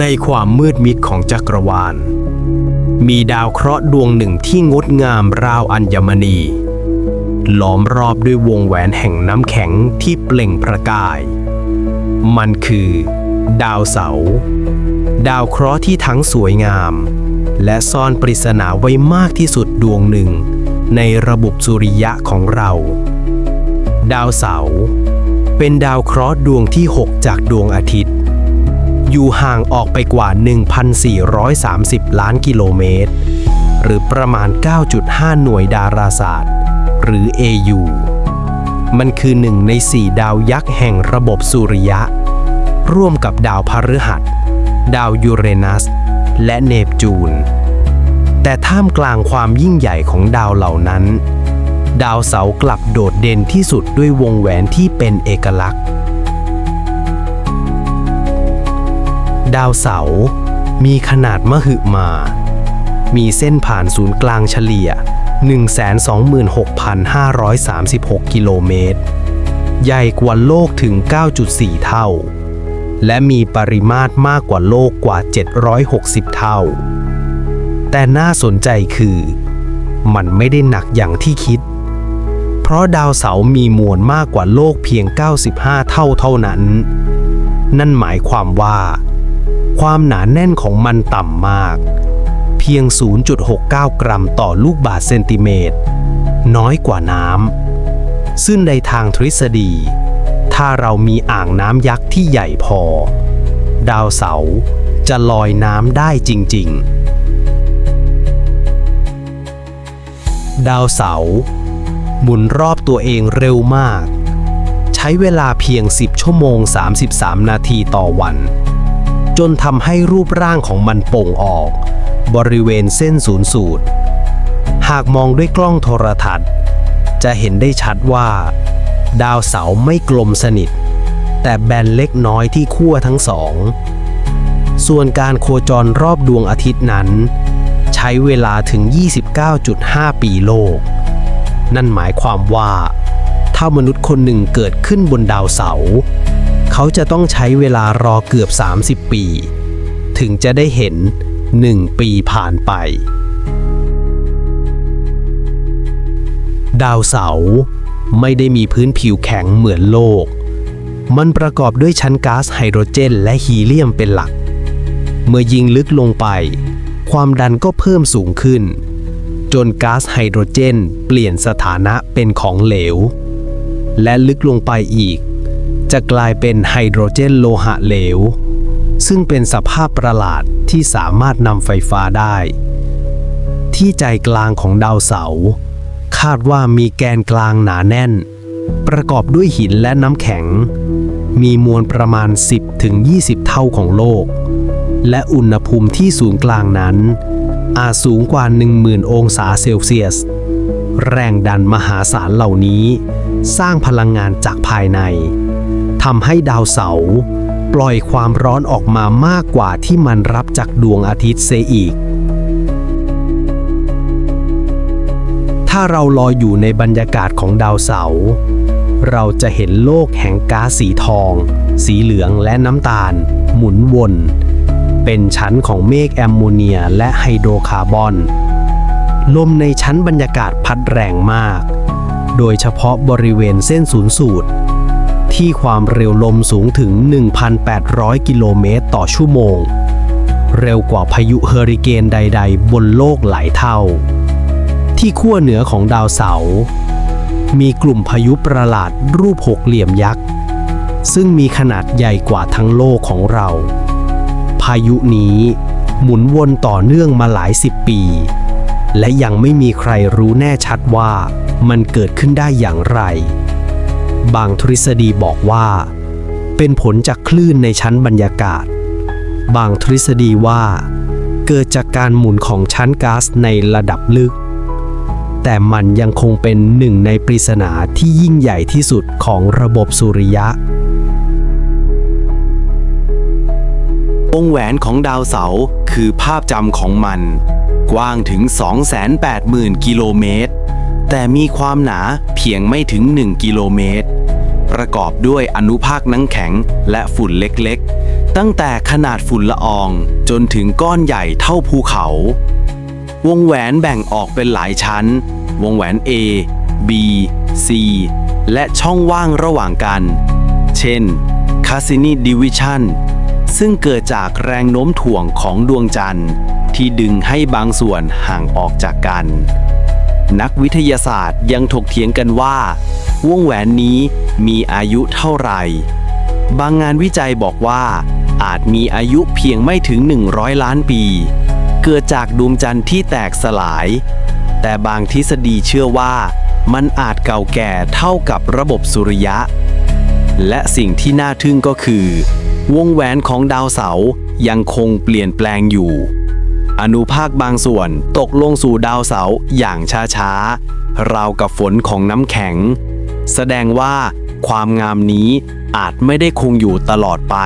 ในความมืดมิดของจักรวาล มีดาวเคราะห์ดวงหนึ่งที่งดงามราวอัญมณี ล้อมรอบด้วยวงแหวนแห่งน้ำแข็งที่เปล่งประกาย มันคือ ดาวเสาร์ดาวเคราะห์ที่ทั้งสวยงาม และซ่อนปริศนาไว้มากที่สุดดวงหนึ่ง ในระบบสุริยะของเรา ดาวเสาร์เป็นดาวเคราะห์ดวงที่ 6 จากดวงอาทิตย์ อยู่ห่างออกไปกว่า 1,430 ล้านกิโลเมตร หรือประมาณ 9.5 หน่วยดาราศาสตร์ หรือ AU มันคือหนึ่งในสี่ดาวยักษ์แห่งระบบสุริยะ ร่วมกับดาวพฤหัส ดาวยูเรนัส และเนปจูน แต่ท่ามกลางความยิ่งใหญ่ของดาวเหล่านั้น ดาวเสากลับโดดเด่นที่สุดด้วยวงแหวนที่เป็นเอกลักษณ์ ดาวเสาร์มีขนาดมหึมา มีเส้นผ่านศูนย์กลางเฉลี่ย 126,536 กิโลเมตร ใหญ่กว่าโลกถึง 9.4 เท่า และมีปริมาตรมากกว่าโลกกว่า 760 เท่า แต่น่าสนใจคือ มันไม่ได้หนักอย่างที่คิด เพราะดาวเสาร์มีมวลมากกว่าโลกเพียง 95 เท่าเท่านั้น นั่นหมายความว่า ความหนาแน่นของมันต่ำมาก เพียง 0.69 กรัมต่อลูกบาศก์เซนติเมตร น้อยกว่าน้ำ ซึ่งในทางทฤษฎี ถ้าเรามีอ่างน้ำยักษ์ที่ใหญ่พอ ดาวเสาร์จะลอยน้ำได้จริง ๆ ดาวเสาร์หมุนรอบตัวเองเร็วมาก ใช้เวลาเพียง 10 ชั่วโมง 33 นาทีต่อวัน จนทำให้รูปร่างของมันโป่งออก บริเวณเส้นศูนย์สูตร หากมองด้วยกล้องโทรทัศน์ จะเห็นได้ชัดว่า ดาวเสาร์ไม่กลมสนิท แต่แบนเล็กน้อยที่ขั้วทั้งสอง ส่วนการโคจรรอบดวงอาทิตย์นั้น ใช้เวลาถึง 29.5 ปีโลก นั่นหมายความว่า ถ้ามนุษย์คนหนึ่งเกิดขึ้นบนดาวเสาร์ เขาจะต้องใช้เวลารอเกือบ 30 ปี ถึงจะได้เห็น 1 ปีผ่านไป ดาวเสาร์ไม่ได้มีพื้นผิวแข็งเหมือนโลก มันประกอบด้วยชั้นก๊าซไฮโดรเจน และฮีเลียมเป็นหลัก เมื่อยิงลึกลงไป ความดันก็เพิ่มสูงขึ้น จนก๊าซไฮโดรเจน เปลี่ยนสถานะเป็นของเหลว และลึกลงไปอีก จะกลายเป็นไฮโดรเจนโลหะเหลว ซึ่งเป็นสภาพประหลาดที่สามารถนำไฟฟ้าได้ ที่ใจกลางของดาวเสาร์คาดว่ามีแกนกลางหนาแน่น ประกอบด้วยหินและน้ำแข็ง มีมวลประมาณ 10-20เท่าของโลก และอุณหภูมิที่ศูนย์กลางนั้น อาจสูงกว่า 10,000 องศาเซลเซียส แรงดันมหาศาลเหล่านี้ สร้างพลังงานจากภายใน ทำให้ดาวเสาร์ปล่อยความร้อนออกมามากกว่าที่มันรับจากดวงอาทิตย์เสียอีก ถ้าเราลอยอยู่ในบรรยากาศของดาวเสาร์เราจะเห็นโลกแห่งก๊าซสีทอง สีเหลืองและน้ำตาล หมุนวน เป็นชั้นของเมฆแอมโมเนียและไฮโดรคาร์บอน ลมในชั้นบรรยากาศพัดแรงมาก โดยเฉพาะบริเวณเส้นศูนย์สูตร ที่ความเร็วลมสูงถึง 1,800 กิโลเมตรต่อชั่วโมง เร็วกว่าพายุเฮอริเกนใด ๆ บนโลกหลายเท่า ที่ขั้วเหนือของดาวเสาร์มีกลุ่มพายุประหลาดรูปหกเหลี่ยมยักษ์ ซึ่งมีขนาดใหญ่กว่าทั้งโลกของเรา พายุนี้หมุนวนต่อเนื่องมาหลายสิบปี และยังไม่มีใครรู้แน่ชัดว่ามันเกิดขึ้นได้อย่างไร บางทฤษฎีบอกว่า เป็นผลจากคลื่นในชั้นบรรยากาศ บางทฤษฎีว่า เกิดจากการหมุนของชั้นก๊าซในระดับลึก แต่มันยังคงเป็นหนึ่งในปริศนาที่ยิ่งใหญ่ที่สุดของระบบสุริยะ วงแหวนของดาวเสาร์คือภาพจำของมัน กว้างถึง 280,000 กิโลเมตรแต่มีความหนาเพียงไม่ถึง 1 กิโลเมตร ประกอบด้วยอนุภาคน้ำแข็งและฝุ่นเล็กๆ ตั้งแต่ขนาดฝุ่นละออง จนถึงก้อนใหญ่เท่าภูเขา วงแหวนแบ่งออกเป็นหลายชั้น วงแหวน A B C และช่องว่างระหว่างกัน เช่น Cassini Division ซึ่งเกิดจากแรงโน้มถ่วงของดวงจันทร์ ที่ดึงให้บางส่วนห่างออกจากกัน นักวิทยาศาสตร์ยังถกเถียงกันว่า วงแหวนนี้มีอายุเท่าไหร่ บางงานวิจัยบอกว่า อาจมีอายุเพียงไม่ถึง 100 ล้านปี เกิดจากดวงจันทร์ที่แตกสลาย แต่บางทฤษฎีเชื่อว่า มันอาจเก่าแก่เท่ากับระบบสุริยะ และสิ่งที่น่าทึ่งก็คือ วงแหวนของดาวเสาร์ยังคงเปลี่ยนแปลงอยู่ อนุภาคบางส่วนตกลงสู่ดาวเสาร์อย่างช้าๆ ราวกับฝนของน้ำแข็ง แสดงว่าความงามนี้อาจไม่ได้คงอยู่ตลอดไป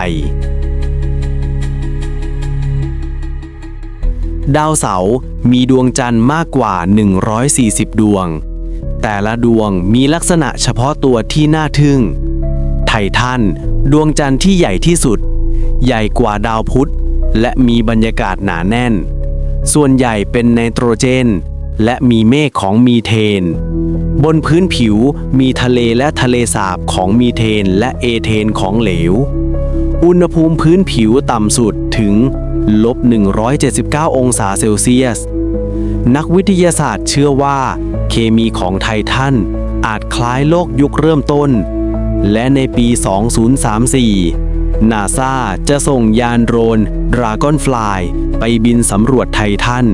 ดาวเสาร์มีดวงจันทร์มากกว่า 140 ดวง แต่ละดวงมีลักษณะเฉพาะตัวที่น่าทึ่ง ไททันดวงจันทร์ที่ใหญ่ที่สุด ใหญ่กว่าดาวพุธและมีบรรยากาศหนาแน่น ส่วนใหญ่เป็นไนโตรเจน และมีเมฆของมีเทน บนพื้นผิวมีทะเลและทะเลสาบของมีเทนและเอเทนของเหลว อุณหภูมิพื้นผิวต่ำสุดถึงลบ 179 องศาเซลเซียส นักวิทยาศาสตร์เชื่อว่า เคมีของไททันอาจคล้ายโลกยุคเริ่มต้น และในปี 2034 นาซาจะส่งยานโดรน Dragonfly ไปบินสำรวจไททัน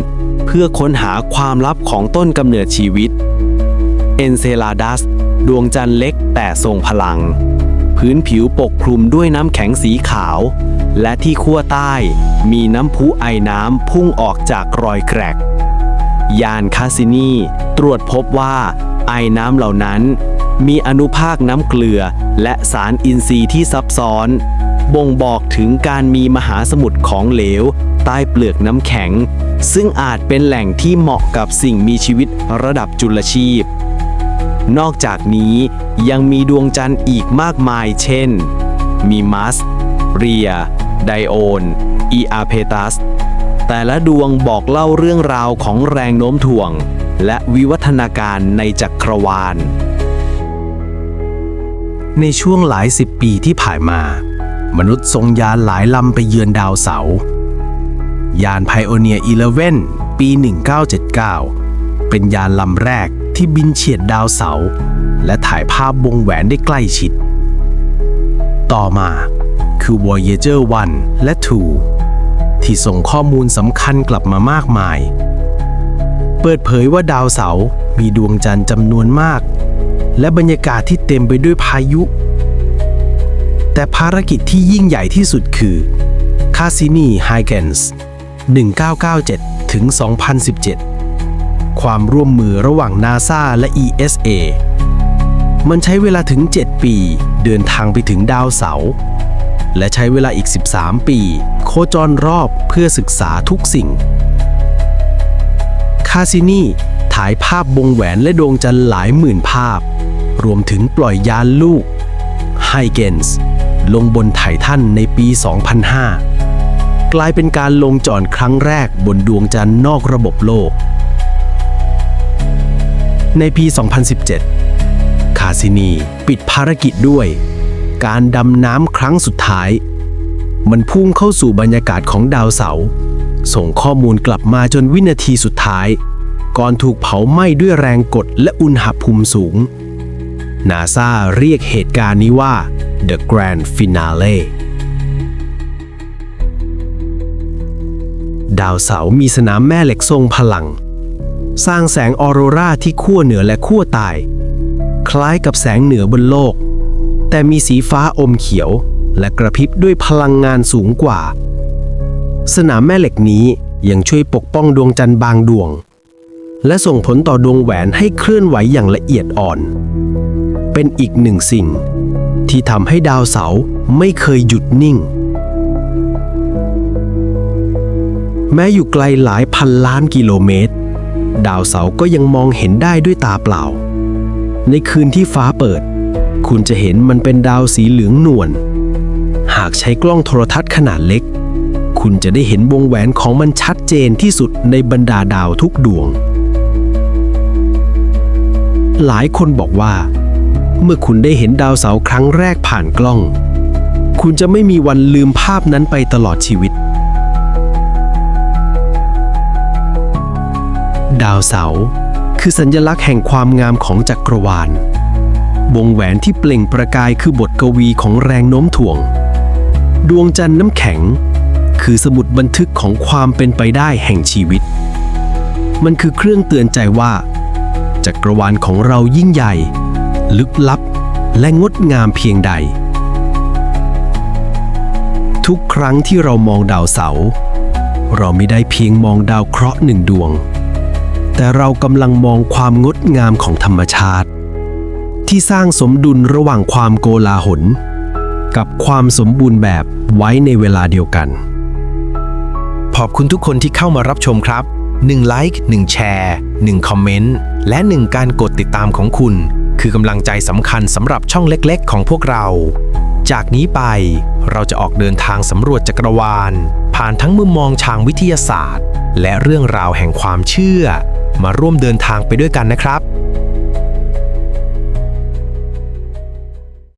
เพื่อค้นหาความลับของต้นกำเนิดชีวิต เอนเซลาดัส ดวงจันทร์เล็กแต่ทรงพลัง พื้นผิวปกคลุมด้วยน้ำแข็งสีขาว และที่ขั้วใต้มีน้ำพุไอน้ำพุ่งออกจากรอยแกรก ยานคาซินีตรวจพบว่าไอน้ำเหล่านั้น มีอนุภาคน้ำเกลือและสารอินทรีย์ที่ซับซ้อน บ่งบอกถึงการมีมหาสมุทรของเหลว ใต้เปลือกน้ำแข็ง ซึ่งอาจเป็นแหล่งที่เหมาะกับสิ่งมีชีวิตระดับจุลชีพ นอกจากนี้ยังมีดวงจันทร์อีกมากมายเช่น มีมัส เรีย ไดโอนอีอาเพตัส แต่ละดวงบอกเล่าเรื่องราวของแรงโน้มถ่วง และวิวัฒนาการในจักรวาลในช่วงหลายสิบปีที่ผ่านมา มนุษย์ส่งยานหลายลำไปเยือนดาวเสาร์ยานไพโอเนีย11ปี 1979 เป็นยานลำแรกที่บินเฉียดดาวเสาร์และถ่ายภาพวงแหวนได้ใกล้ชิด ต่อมาคือ Voyager 1 และ 2 ที่ส่งข้อมูลสำคัญกลับมามากมาย เปิดเผยว่าดาวเสาร์มีดวงจันทร์จำนวนมาก และบรรยากาศที่เต็มไปด้วยพายุ แต่ภารกิจที่ยิ่งใหญ่ที่สุดคือ Cassini Huygens 1997 ถึง 2017 ความร่วมมือระหว่าง NASA และ ESA มันใช้เวลาถึง 7 ปี เดินทางไปถึงดาวเสาร์และใช้เวลาอีก 13 ปี โคจรรอบเพื่อศึกษาทุกสิ่ง คาซินีถ่ายภาพวงแหวนและดวงจันทร์หลายหมื่นภาพ รวมถึงปล่อยยานลูกไฮเกนส์ ลงบนไททันในปี 2005 กลายเป็นการลงจอดครั้งแรกบนดวงจันทร์นอกระบบโลก ในปี 2017 คาซินีปิดภารกิจด้วย การดำน้ำครั้งสุดท้าย มันพุ่งเข้าสู่บรรยากาศของดาวเสาร์ส่งข้อมูลกลับมาจนวินาทีสุดท้าย ก่อนถูกเผาไหม้ด้วยแรงกดและอุณหภูมิสูงนาซาเรียกเหตุการณ์นี้ว่า The Grand Finale ดาวเสาร์มีสนามแม่เหล็กทรงพลัง สร้างแสงออโรราที่ขั้วเหนือและขั้วใต้คล้ายกับแสงเหนือบนโลก แต่มีสีฟ้าอมเขียว และกระพริบด้วยพลังงานสูงกว่า สนามแม่เหล็กนี้ยังช่วยปกป้องดวงจันทร์บางดวง และส่งผลต่อดวงแหวนให้เคลื่อนไหวอย่างละเอียดอ่อน เป็นอีกหนึ่งสิ่ง ที่ทำให้ดาวเสาร์ไม่เคยหยุดนิ่ง แม้อยู่ไกลหลายพันล้านกิโลเมตร ดาวเสาร์ก็ยังมองเห็นได้ด้วยตาเปล่า ในคืนที่ฟ้าเปิด คุณจะเห็นมันเป็นดาวสีเหลืองนวลหากใช้กล้องโทรทัศน์ขนาดเล็ก คุณจะได้เห็นวงแหวนของมันชัดเจนที่สุดในบรรดาดาวทุกดวง หลายคนบอกว่า เมื่อคุณได้เห็นดาวเสาร์ครั้งแรกผ่านกล้อง คุณจะไม่มีวันลืมภาพนั้นไปตลอดชีวิต ดาวเสาร์คือสัญลักษณ์แห่งความงามของจักรวาล วงแหวนที่เปล่งประกายคือบทกวีของแรงโน้มถ่วง ดวงจันทร์น้ำแข็ง คือสมุดบันทึกของความเป็นไปได้แห่งชีวิต มันคือเครื่องเตือนใจว่า จักรวาลของเรายิ่งใหญ่ ลึกลับ และงดงามเพียงใด ทุกครั้งที่เรามองดาวเสา เราไม่ได้เพียงมองดาวเคราะห์หนึ่งดวง แต่เรากำลังมองความงดงามของธรรมชาติ ที่สร้างสมดุลระหว่างความโกลาหล กับความสมบูรณ์แบบไว้ในเวลาเดียวกันขอบคุณทุกคนที่เข้ามารับชมครับ 1 ไลค์ 1 แชร์ 1 คอมเมนต์ และ 1 การกดติดตามของคุณ คือกำลังใจสำคัญสำหรับช่องเล็กๆ ของพวกเรา จากนี้ไปเราจะออกเดินทางสำรวจจักรวาล ผ่านทั้งมุมมองทางวิทยาศาสตร์ และเรื่องราวแห่งความเชื่อ มาร่วมเดินทางไปด้วยกันนะครับ